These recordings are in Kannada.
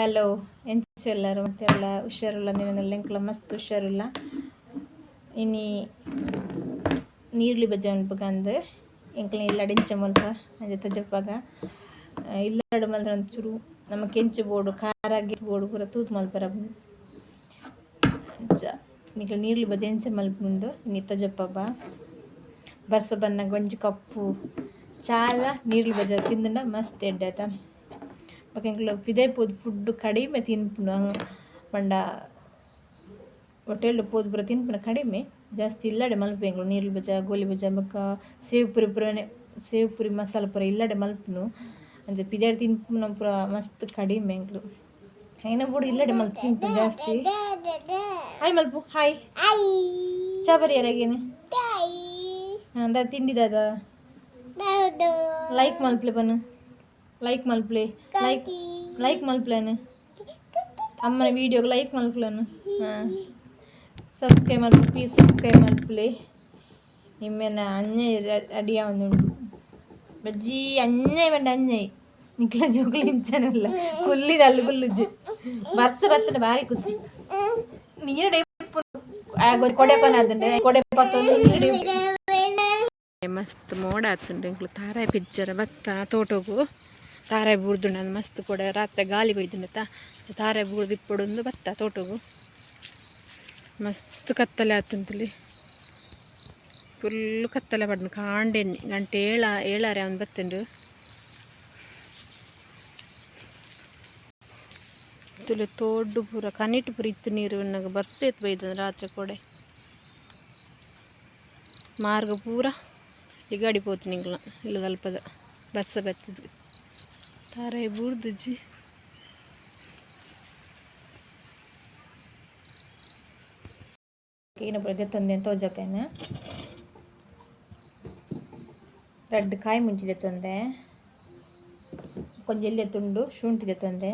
ಹಲೋ ಎಂಚೆಲ್ಲರು ಮತ್ತೆಲ್ಲ ಹುಷಾರಿಲ್ಲ? ನೀರಿನಲ್ಲಿ ಎಂಕ್ಲ ಮಸ್ತ್ ಹುಷಾರಿಲ್ಲ. ಇನಿ ನೀರ್ಲಿ ಬಜ್ಜಿ ಅಂದು ಎಂಕಲ ಇಲ್ಲ ಡಿಂಚ ಮಲ್ಪ ಅಂಜ ತಜಪ್ಪಾಗ ಇಲ್ಲಾಡು ಮಲ್ದ್ರ ಒಂಚೂರು. ನಮ್ಮ ಕೆಂಚು ಬೋಡು, ಖಾರ ಬೋಡು ಪೂರ ತೂತ್ ಮಲ್ಪರ ನಿಕ್ಲ ನೀರ್ಲಿ ಬಜ್ಜಿ ಎಂಚ ಮಲ್ಪುಂಡು ನಿತ್ತ ತಜಪ್ಪಬ್ಬ ಬರ್ಸ ಬನ್ನ ಒಂಜಿ ಕಪ್ಪು. ಚಾಲ, ನೀರ್ಲಿ ಬಜ್ಜೆ ತಿಂದ ಮಸ್ತ್ ಎಡ್ಡಾಯ್ತ ಬೊಕ ಎಂಕ್ಲ ಪಿದೈ ಪೋದು ಫುಡ್ ಕಡಿಮೆ ತಿನ್ಪುನು ಪಂಡ ಹೋಟೆಲ್ ಪೋದು ಪೂರ ತಿನ್ಪುನ ಕಡಿಮೆ ಜಾಸ್ತಿ ಇಲ್ಲಡೆ ಮಲ್ಪು ಎಂಕ್ಲು ನೀರ್ಲು ಬಜ ಗೋಲಿ ಬಜ ಬೊಕ ಸೇವ್ ಪುರಿ ಪೂರನೆ ಸೇವ್ ಪುರಿ ಮಸಾಲ ಪೂರ ಇಲ್ಲಡೆ ಮಲ್ಪುನು ಅಂಚ ಪಿದಾಡ್ ತಿನ್ಪುನ ಪೂರ ಮಸ್ತ್ ಕಡಿಮೆ ಐನ ಬುಡು ಇಲ್ಲಡೆ ಮಲ್ಪ ತಿನ್ಪು ಜಾಸ್ತಿ ಹಾಯ್ ಮಲ್ಪು ಹಾಯ್ ಚಾ ಬರಿಯರಾಗೇನೆ ಅಂದ ತಿಂಡಿದಾದ ಲೈಕ್ ಮಲ್ಪ್ಲೆ ಬನ್ನು ಲೈಕ್ ಮಲ್ಪ್ಲೆ ಲೈಕ್ ಲೈಕ್ ಮಲ್ಪ್ಲೇನು ಅಮ್ಮನ ವೀಡಿಯೋಗೆ ಲೈಕ್ ಮಲ್ಪ್ಲೇನು ಹಾಂ ಸಬ್ಸ್ಕ್ರೈಬ್ ಮಲ್ಪು ಪ್ಲೀಸ್ ಸಬ್ಸ್ಕ್ರೈಬ್ ಮಲ್ಪ್ಲೆ ನಿಮ್ಮೆನ ಅನ್ಯ ಅಡಿಯ ಒಂದುಂಡು ಬಜ್ಜಿ ಅನ್ಯ ಬಂಡ ಅನ್ಯ ನಿಕ್ಲ ಜೋಕ್ಲಿ ಇಂಚನಲ್ಲ ಕುಲ್ಲಿದ ಅಲ್ಲಿ ಕುಲ್ಲುಜ್ಜು ಬರ್ಸ ಬರ್ತದೆ ಭಾರಿ ಖುಷಿ ನೀರಡೆ ಕೊಡೆ ಕೊನೆ ಕೊಡೆ ಪತ್ತೊಂದು ನೀರಡೆ ಮಸ್ತ್ ಮೋಡ ಆತುಂಡು ಎಂಕ್ಲು ತಾರಾಯಿ ಪಿಜ್ಜರ ಬತ್ತ ತೋಟೋಗು ತಾರಾಯಿ ನಾನು ಮಸ್ತ್ ಕೂಡ ರಾತ್ರಿ ಗಾಳಿ ಒಯ್ದುಂಡತ್ತ ತಾರೆ ಬೂರ್ದು ಇಪ್ಪಡೊಂದು ಬತ್ತ ತೋಟವು ಮಸ್ತ್ ಕತ್ತಲೆ ಆತಂತಲಿ ಫುಲ್ ಕತ್ತಲೆ ಪಡ್ದು ಕಾಂಡೆನ್ನಿ ಗಂಟೆ ಏಳ, ಏಳಾರೆ ಅವನು ಬತ್ತುಂಡು ತುಲೆ ತೋಡ್ಡು ಪೂರ ಕನಿಟ್ಟು ಪೂರ ಇತ್ತು ನೀರು ಉನ್ನಾಗ ಬರ್ಸೇತ್ ಬೈದಂದು ರಾತ್ರಿ ಕೊಡೆ. ಮಾರ್ಗ ಪೂರ, ಈ ಗಾಡಿ ಪೋತು ನಿಂಗ್ಲ ಇಲ್ಲ ಅಲ್ಪದ, ಬರ್ಸ ಬತ್ತದು ತಾರಾಯಿ ಬೂರ್ದುಜ್ಜಿ ಏನಪ್ಪ ದೆತ್ತೊಂದೆ ತೋಜಪೇನ ರೆಡ್ ಕಾಯಿ ಮುಂಚಿದೆ ತೊಂದೆ ಕೊಂಚ ಎಲ್ಲಿ ತುಂಡು ಶುಂಠಿದೆ ತೊಂದೆ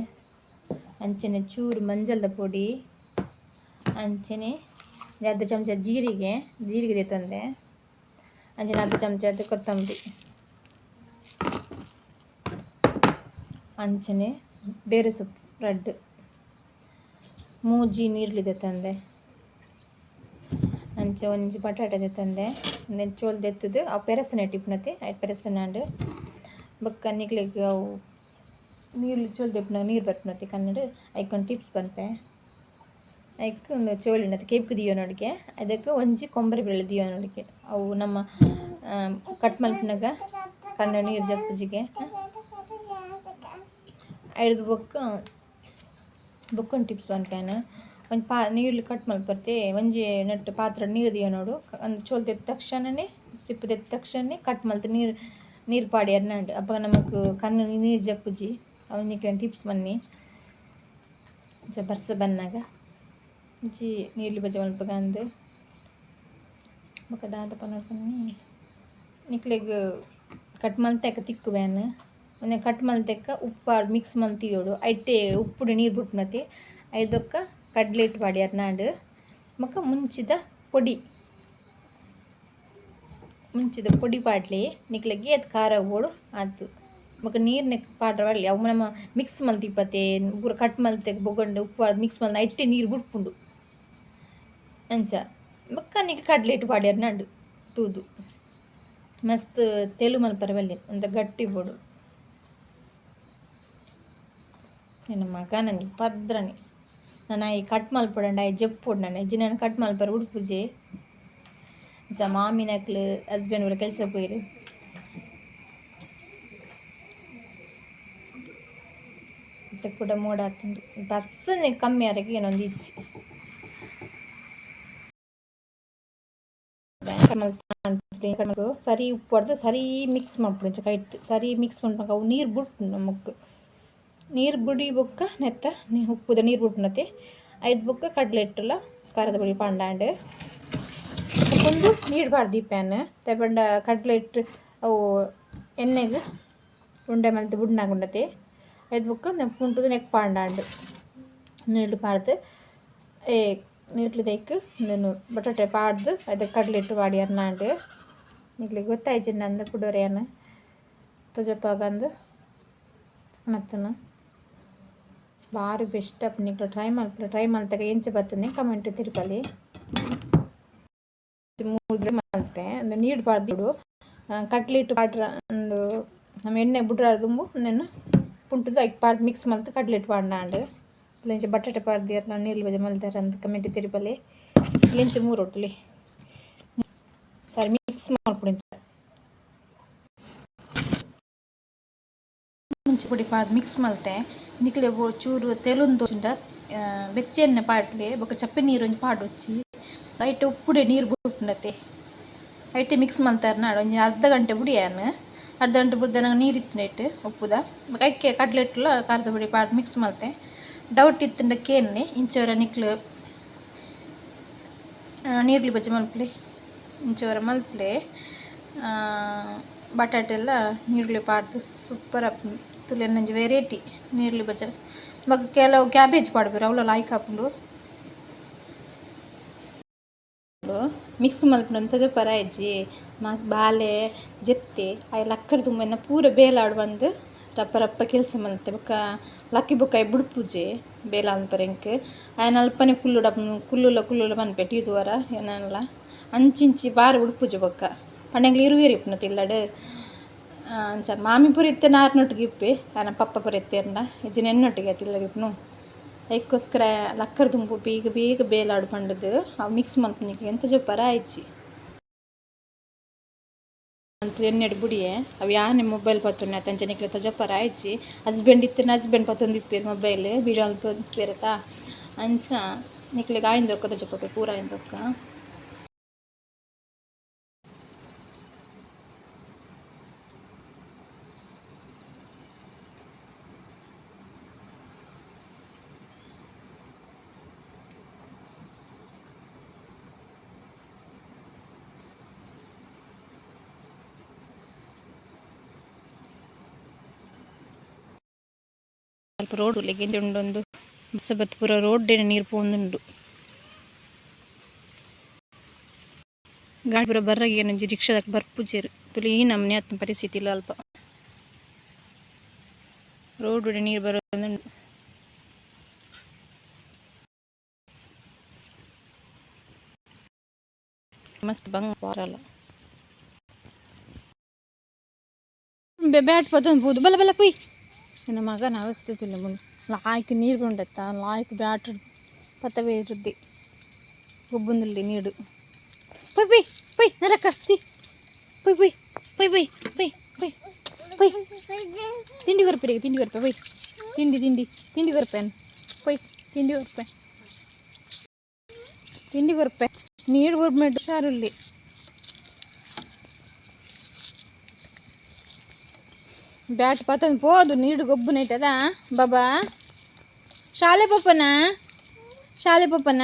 ಅಂಚನೆ ಚೂರು ಮಂಜಲ್ದ ಪೊಡಿ ಅಂಚನೆ ಅರ್ಧ ಚಮಚ ಜೀರಿಗೆ ಜೀರಿಗೆ ತಂದೆ ಅಂಚನೆ ಅರ್ಧ ಚಮಚ ಕೊತ್ತಂಬರಿ ಅಂಚನೆ, ಬೇರೆ ಸೊಪ್ಪು ರೆಡ್ ಮೂಜಿ ನೀರ್ಲಿದೆ ತಂದೆ. ಅಂಚೆ ಒಂಜಿ ಬಟಾಟೆ ತಂದೆ. ನೆಂಚೋಲ್ ಚೋಲ್ ದೆತ್ತದು, ಅವು ಪೆರಸನೆ ಟಿಪ್ನತಿ ಪೆರಸನ ಪೆರಸನಾಂಡು ಬೊಕ್ಕ ನಿಗ್ಲಿಗೆ ಅವು ನೀರ್ಲಿ ಚೋಲ್ ದೆಪ್ಪನ ನೀರು ಬರ್ಪನತಿ ಕನ್ನಡ. ಐಕೊಂದು ಟಿಪ್ಸ್ ಬಂಪೆ ಐಕ್ ಒಂದು ಚೋಳಿನತಿ ಕೇಪು ದಿಯೋ ನೋಡಿಗೆ. ಅದಕ್ಕೆ ಒಂಜಿ ಕೊಂಬರಿ ಬೆಳೆ ದಿಯೋ ಅವು ನಮ್ಮ ಕಟ್ ಮಲ್ಪಿನಾಗ ಕಣ್ಣ ನೀರು ಜಪ್ಪುಜಿಗೆ ಐದು ಬೊಕ್ಕ ಬೊಕ್ಕನ್ ಟಿಪ್ಸ್ ಬಂಪೇನ ಒಂದು ಪಾ, ನೀರ್ಲು ಕಟ್ ಮಾಡ್ಬರ್ತಿ ಒಂಜಿ ನೆಟ್ಟು ಪಾತ್ರ ನೀರು ದಿಯೋ ನೋಡು. ಒಂದು ಚೋಲ್ ತೆತ್ತ ತಕ್ಷಣನೇ ಸಿಪ್ಪು ತೆತ್ತ ತಕ್ಷಣ ಕಟ್ ಮಲ್ತು ನೀರು ನೀರು ಪಾಡಿ ಅರ್ನಾಂಡು. ಅಪ್ಪ ನಮಕ್ ಕಣ್ಣು ನೀರು ಜಪ್ಪುಜಿ. ಅವನಿಗೆ ಟಿಪ್ಸ್ ಬನ್ನಿ. ಬರ್ಸ ಬನ್ನಾಗ. ಜಿ, ನೀರ್ಲಿ ಬಜೆ ಮಲ್ಪಗ ಅಂದು ಬೊಕ ದಾದ ನೋಡ್ಕೊಂಡು ನಿಕ್ಲೆಗ್ ಕಟ್ ಮಲ್ತೆಕ ತಿಕ್ಕು ಬ್ಯಾನ್. ಒಂದೆ ಕಟ್ ಮಲ್ತೆಕ ಉಪ್ಪು ಮಿಕ್ಸ್ ಮಲ್ತಿಯೋಡು. ಐಟೆ ಉಪ್ಪುಡು ನೀರು ಬುಟ್ನತಿ. ಐದೊಕ್ಕ ಇಟ್ಟು ಮಾಡ್ಯಾರ ಅರ್ನಾಡು ಬೊಕ ಮುಂಚಿದ ಪೊಡಿ. ಮುಂಚಿದ ಪೊಡಿ ಪಾಡ್ಲಿ, ನಿಕ್ಲಗಿ ಅದು ಖಾರ ಓಡು ಆತು. ನೀರು ನೆಕ್ ಪಾಡ್ರ ಮಾಡಲಿ. ಅವು ನಮ್ಮ ಮಿಕ್ಸ್ ಮಲ್ತಿಪ್ಪತೆ, ಪೂರ ಕಟ್ ಮಲ್ತೆಗ್ ಬೊಗೊಂಡು ಉಪ್ಪು ಮಿಕ್ಸ್ ಮಲ್ತ ಐಟೆ ನೀರು ಬಿಟ್ಕೊಂಡು ಅಂಚ. ಬೊಕ್ಕ ನಿಕ್ ಕಡ್ಲೆಟ್ ಪಾಡಿ ಅರ್ನಾಡು ತೂದು. ಮಸ್ತ್ ತೆಲು ಮಲ್ಪರೆ ಬಲ್ಲಿ ಅಂತ ಗಟ್ಟಿ ಬೋಡು ನನ್ನ ಮಗ ನನಗೆ ಪದ್ರನಿ ನಾನು ಐ ಕಟ್ ಮಲ್ಪೊಡಂಡ ಐ ಜಪ್ಪೊಡು ನಾನು ಇಜ್ಜಿ ನಾನು ಕಟ್ ಮಲ್ಪರೆ ಉಡುಪುಜೆ ಸ ಮಾಮಿನಕ್ಲು ಹಸ್ಬೆಂಡ್ ಕೂಡ ಕೆಲಸ ಪೋಯಿರು ಕೂಡ ಮೋಡ ಆಗ್ತುಂಡು ಬಸ್ಸನೆ ಕಮ್ಮಿ ಆರಕ್ಕೆ ಏನೊಂದು ಇಚ್ಚಿ ಸರಿ ಉಪ್ಪು ಹೊಡೆದು ಸರಿ ಮಿಕ್ಸ್ ಮಾಡ್ಬಿಡು ಕೈಟ್ ಸರಿ ಮಿಕ್ಸ್ ಮಾಡ್ಬೇಕು ಅವು ನೀರು ಬಿಟ್ಟು ನಮಕ್ ನೀರು ಬುಡಿ ಬುಕ್ಕ ನೆತ್ತ ನೀ ಉಪ್ಪುದ ನೀರು ಬುಡ್ನತಿ ಐದು ಬುಕ್ಕ ಕಡಲೆ ಇಟ್ಟಲ್ಲ ಖಾರದ ಪುಡಿ ಪಂಡಾಂಡ್. ಒಂದು ನೀಡಬಾರ್ದು ಈ ಪ್ಯಾನ್ ತಗೊಂಡ ಕಡಲೆ ಇಟ್ಟು ಅವು ಎಣ್ಣೆಗೆ ಉಂಡೆ ಮಲ್ತು ಬುಡ್ನಾಗುಂಡತೆ ಐದು ಬುಕ್ಕ ಪುಂಟುದು ನೆಕ್ ಪಾಂಡಾಂಡ್. ನೀರು ಪಾಡ್ದು ಏ ನೀಟ್ಲು ತೆಕ್ಕು ನೀನು ಬಟಾಟೆ ಪಾಡ್ದು ಅದಕ್ಕೆ ಕಡ್ಲೆಟ್ಟು ಪಾಡಿ ಅರ್ನಾಂಡು. ನಿಗ್ಲಿಗೆ ಗೊತ್ತಾಯ್ತು ನಂದು ಕುಡೋರೇನು ತಜಪ್ಪಾಗಂದು ಮತ್ತನು. ಬೆಸ್ಟ್ ಅಪ್ ನಿಕ್ಲು ಟ್ರೈ ಮಾಡ್ಲ ಟ್ರೈ ಮಾಡ್ತಾಗ ಎಂಚ ಬರ್ತದೆ ಕಮೆಂಟ್ ತಿರುಪಲಿ ಮೂರು ಮಲ್ತೆ ಒಂದು ನೀರು ಪಾಡ್ದಿಡು ಕಟ್ಲಿಟ್ಟು ಪಾಡ್ರ ಒಂದು ನಮ್ಮ ಎಣ್ಣೆ ಬಿಡ್ರ ತುಂಬು ನೆನ್ನ ಪುಂಟದ ಐಕ್ ಪಾಡ್ ಮಿಕ್ಸ್ ಮಲ್ತು ಕಟ್ಲಿಟ್ಟು ಪಾಡ್ನ ಅಂಡ್ ಇಲ್ಲಂಚ ಬಟಾಟೆ ಪಾಡ್ದಿಯರ್ ನೀರು ಬಜೆ ಮಲ್ತಾರೆ ಅಂತ ಕಮೆಂಟ್ ತಿರುಪಲಿ ಇಲ್ಲಂಚ ಮೂರು ಒಟ್ಟಲಿ. ಸರಿ ಮಿಕ್ಸ್ ಮಾಡ್ಬಿಡಿ ಮುಂಚೆ ಪುಡಿ ಪಾಡ್ ಮಿಕ್ಸ್ ಮಲ್ತೆ ನಿಕ್ಲೆ ಬೊ ಚೂರು ತೆಲುಂದು ತೋಚಿಂಡ ಬೆಚ್ಚ ಎಣ್ಣೆ ಪಾಡ್ಲೆ ಬೊಕ ಚಪ್ಪೆ ನೀರು ಒಂಜಿ ಪಾಡು వచ్చి ಐಟ್ ಉಪ್ಪುಡೆ ನೀರು ಬುಡ್ಪುಂಡತೆ ಐಟೆ ಮಿಕ್ಸ್ ಮಲ್ತಾರ ನಾಡು ಒಂಜಿ ಅರ್ಧ ಗಂಟೆ ಬುಡಿಯಾನ ಅರ್ಧ ಗಂಟೆ ಬುಡ್ದ ನಂಗೆ ನೀರು ಇತ್ತಿನೈಟ್ ಉಪ್ಪುದ ಐಕೆ ಕಡ್ಲೆಟ್ಲ ಖಾರದ ಪುಡಿ ಪಾಡ್ ಮಿಕ್ಸ್ ಮಲ್ತೆ ಡೌಟ್ ಇತ್ತಂಡ ಕೇನ್ನೆ ಇಂಚವರ ನಿಕ್ಲು ನೀರ್ಲಿ ಬಜ್ಜಿ ಮಲ್ಪ್ಲೆ ಇಂಚವರ ಮಲ್ಪ್ಲೆ ಬಟಾಟೆ ಎಲ್ಲ ನೀರ್ಲಿ ಪಾಡ್ದು ಸೂಪರ್ ಅಪ್ ತುಲೆ ನಂಜಿ ವೆರೈಟಿ ನೀರ್ಲಿ ಬಜಾರ್ ಮಗ ಕೆಲವು ಕ್ಯಾಬೇಜ್ ಪಾಡ್ಬೇರು ಅವಳ ಲಾಯ್ಕ್ ಹಾಕೊಂಡು. ಮಿಕ್ಸ್ ಮಲ್ಪುನಂತ ಜೊಪರ ಇಜ್ಜಿ ಮಾಕ್ ಬಾಲೆ ಜೆತ್ತೆ, ಆ ಲಕ್ಕರ್ ತುಂಬನ ಪೂರ ಬೇಲಾಡು ಬಂದು ರಪ್ಪ ರಪ್ಪ ಕೆಲಸ ಮಲ್ತೆ. ಬೊಕ ಲಕ್ಕಿ ಬೊಕ ಅವು ಬುಡ್ಪುಜೆ ಬೇಲ ಅನ್ಪರೆಂಕ್ ಆಯ್ನ ಅಲ್ಪನೆ ಕುಲ್ಲುಡ ಕುಲ್ಲುಲ ಕುಲ್ಲುಲ ಮನ್ಪೆ ಟೀದುವರ ಏನಲ್ಲ. ಅಂಚಿಂಚಿ ಬಾರಿ ಉಡುಪುಜೆ ಬೊಕ್ಕ. ಪಂಡೆಂಗ್ಲ ಇರುವೆರಿ ಇಪ್ಪುನ ತಿಲ್ಲಡ್ ಅಂಚ ಮಾಮಿ ಪುರಿ ಇತ್ತೆ ನಾರ್ನೊಟ್ಟಿಗೆ ಇಪ್ಪೆ ಆನ ಪಪ್ಪ ಪೂರ ಇತ್ತೆರ್ನ ಇಜ್ಜಿನ ಎನ್ನೊಟ್ಟಿಗೆ ತಿಲ್ಲಗಿಪ್ನು ಅದಕ್ಕೋಸ್ಕರ ಲಕ್ಕರ್ ದುಂಬು ಬೀಗ ಬೇಗ ಬೇಲಾಡು ಪಂಡದು ಅವು ಮಿಕ್ಸ್ ಮಲ್ಪನಿಗೆ ಎಂತ ಜೊಪ್ಪರ ಆಯ್ಚಿ. ಅಂತ ಎಣ್ಣೆಡು ಬುಡಿಯೆ. ಅವು ಯಾನೆ ಮೊಬೈಲ್ ಪತ್ತೊನ್ನೆ ತಂಚ ನಿಕ್ಲೆ ತಜಪ್ಪರ ಆಯ್ಚಿ. ಹಸ್ಬೆಂಡ್ ಇತ್ತಿನ ಹಸ್ಬೆಂಡ್ ಪತ್ತೊಂದು ಇಪ್ಪೇರು ಮೊಬೈಲ್ ಅಲ್ಪ ಇಪ್ಪೇರತ ಅಂಚ ನಿಕ್ಲೆಗೆ ಆಯಿಂದೊಕ್ಕ ತಜಪ್ಪೆ ಪೂರ ಆಯಿಂದೊಕ್ಕ ಸ್ವಲ್ಪ ರೋಡ್ ಲೆಗೆಂದು ಉಂಡೊಂದು ಬಸ್ಸಬತ್ ಪೂರ ರೋಡ್ ನೀರು ಪೋಂದುಂಡು. ಗಾಡಿ ಪೂರ ಬರ್ರಾಗಿ ಏನಂಜಿ ರಿಕ್ಷಾದಕ್ಕೆ ಬರ್ಪುಜೇರು. ತುಲಿ ಈ ನಮ್ಮನೆ ಅತ್ತ ಪರಿಸ್ಥಿತಿ ಇಲ್ಲ ಅಲ್ಪ. ರೋಡ್ ನೀರು ಬರೋದು ಮಸ್ತ್ ಬಂಗ ಬಾರಲ್ಲ ಬ್ಯಾಟ್ ಪದೊಂದು ಬೂದು ಬಲ ಬಲ ಪುಯ್. ನನ್ನ ಮಗನ ಅವಸ್ಥಿತಿಲ್ಲ ಮುಂದೆ ಲಾಯ್ಕ್ ನೀರು ಕೊಂಡತ್ತ ಲಾಯ್ಕ್ ಬ್ಯಾಟ್ ಪತ್ತವೇ ಇರುದ್ದಿ ಒಬ್ಬಂದಲ್ಲಿ ನೀಡು ಪೊಯ್ ಪೊಯ್ ಪೊಯ್ ನರಕ ಸಿ ಪೊಯ್ ಪೊಯ್ ಪೊಯ್ ಪೊಯ್ ಪೊಯ್ ಪೊಯ್ ಪೊಯ್ ತಿಂಡಿ ಕೊರಪೆ ತಿಂಡಿ ಕೊರಪೆ ಪೊಯ್ ತಿಂಡಿ ತಿಂಡಿ ತಿಂಡಿ ಕೊರಪೆ ಪೊಯ್ ತಿಂಡಿ ಕೊರಪೆ ತಿಂಡಿ ಕೊರಪೆ ನೀರು ಕೊರ್ಮೆಂಟ್ ಹುಷಾರಲ್ಲಿ ಬ್ಯಾಟ್ ಪತ್ತೊಂದು ಪೋದು ನೀಡು ಗೊಬ್ಬು ನೈಟದ ಬಾಬಾ. ಶಾಲೆ ಪಪ್ಪನ? ಶಾಲೆ ಪಪ್ಪನ?